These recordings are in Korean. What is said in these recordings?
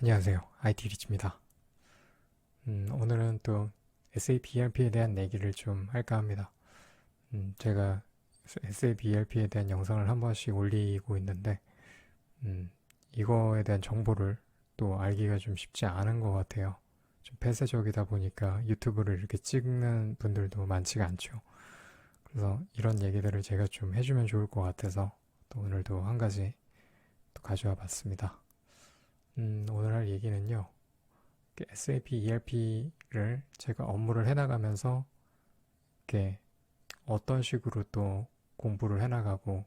안녕하세요. IT 리치입니다. 음, 오늘은 또 SAP ERP에 대한 얘기를 좀 할까 합니다. 음, 제가 SAP ERP에 대한 영상을 한 번씩 올리고 있는데, 음, 이거에 대한 정보를 또 알기가 좀 쉽지 않은 것 같아요. 좀 폐쇄적이다 보니까 유튜브를 이렇게 찍는 분들도 많지가 않죠. 그래서 이런 얘기들을 제가 좀 해주면 좋을 것 같아서 또 오늘도 한 가지 또 가져와 봤습니다. 음, 오늘 할 얘기는요. SAP ERP를 제가 업무를 해나가면서 이렇게 어떤 식으로 또 공부를 해나가고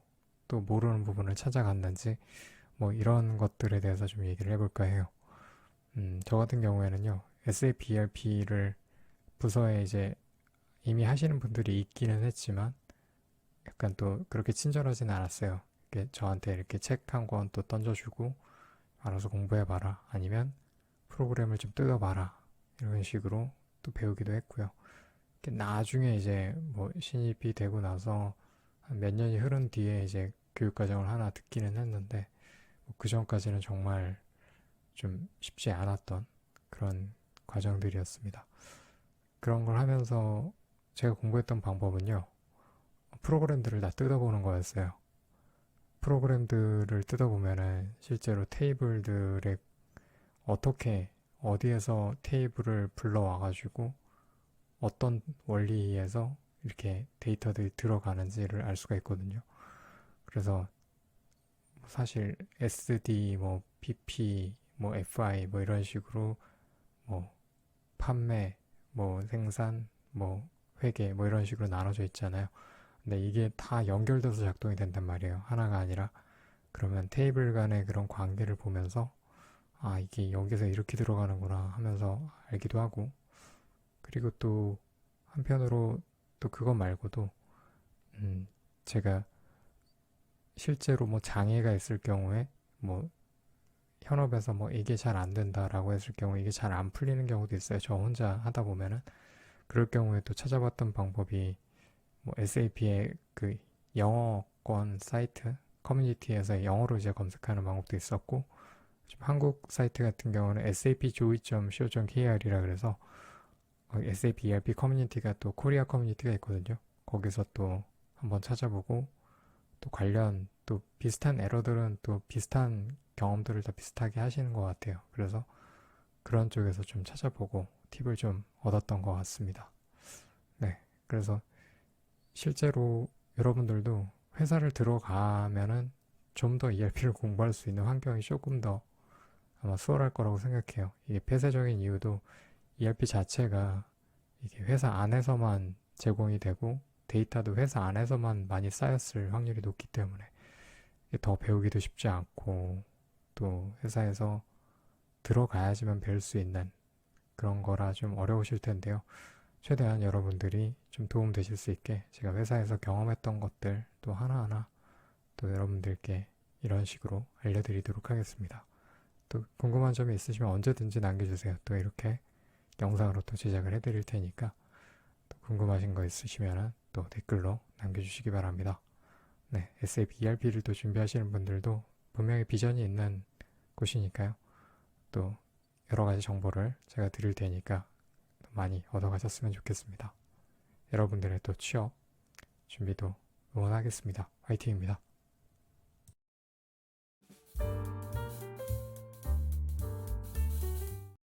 또 모르는 부분을 찾아갔는지 뭐 이런 것들에 대해서 좀 얘기를 해볼까 해요. 음, 저 같은 경우에는요. SAP ERP를 부서에 이제 이미 하시는 분들이 있기는 했지만 약간 또 그렇게 친절하진 않았어요. 이렇게 저한테 이렇게 책 한 권 또 던져주고 알아서 공부해봐라. 아니면 프로그램을 좀 뜯어봐라. 이런 식으로 또 배우기도 했고요. 나중에 이제 뭐 신입이 되고 나서 한몇 년이 흐른 뒤에 이제 교육과정을 하나 듣기는 했는데 뭐 그 전까지는 정말 좀 쉽지 않았던 그런 과정들이었습니다. 그런 걸 하면서 제가 공부했던 방법은요. 프로그램들을 다 뜯어보는 거였어요. 프로그램들을 뜯어보면은 실제로 테이블들에 어떻게 어디에서 테이블을 불러와가지고 어떤 원리에서 이렇게 데이터들이 들어가는지를 알 수가 있거든요. 그래서 사실 SD, 뭐 PP, 뭐 FI 뭐 이런 식으로 뭐 판매, 뭐 생산, 뭐 회계 뭐 이런 식으로 나눠져 있잖아요. 근데 이게 다 연결돼서 작동이 된단 말이에요. 하나가 아니라. 그러면 테이블 간의 그런 관계를 보면서 아, 이게 여기서 이렇게 들어가는구나 하면서 알기도 하고 그리고 또 한편으로 또 그것 말고도 음, 제가 실제로 뭐 장애가 있을 경우에 뭐 현업에서 뭐 이게 잘 안 된다라고 했을 경우 이게 잘 안 풀리는 경우도 있어요. 저 혼자 하다 보면은 그럴 경우에 또 찾아봤던 방법이 뭐 SAP의 그 영어권 사이트 커뮤니티에서 영어로 이제 검색하는 방법도 있었고 지금 한국 사이트 같은 경우는 sapjoy.co.kr이라 그래서 어, SAP ERP 커뮤니티가 또 코리아 커뮤니티가 있거든요. 거기서 또 한번 찾아보고 또 관련 또 비슷한 에러들은 또 비슷한 경험들을 다 비슷하게 하시는 것 같아요. 그래서 그런 쪽에서 좀 찾아보고 팁을 좀 얻었던 것 같습니다. 네. 그래서 실제로 여러분들도 회사를 들어가면은 좀 더 ERP를 공부할 수 있는 환경이 조금 더 아마 수월할 거라고 생각해요. 이게 폐쇄적인 이유도 ERP 자체가 이게 회사 안에서만 제공이 되고 데이터도 회사 안에서만 많이 쌓였을 확률이 높기 때문에 더 배우기도 쉽지 않고 또 회사에서 들어가야지만 배울 수 있는 그런 거라 좀 어려우실 텐데요. 최대한 여러분들이 좀 도움 되실 수 있게 제가 회사에서 경험했던 것들 또 하나하나 또 여러분들께 이런 식으로 알려드리도록 하겠습니다. 또 궁금한 점이 있으시면 언제든지 남겨주세요. 또 이렇게 영상으로 또 제작을 해드릴 테니까 또 궁금하신 거 있으시면 또 댓글로 남겨주시기 바랍니다. 네, SAP ERP를 또 준비하시는 분들도 분명히 비전이 있는 곳이니까요. 또 여러 가지 정보를 제가 드릴 테니까 많이 얻어가셨으면 좋겠습니다. 여러분들의 또 취업 준비도 응원하겠습니다. 화이팅입니다.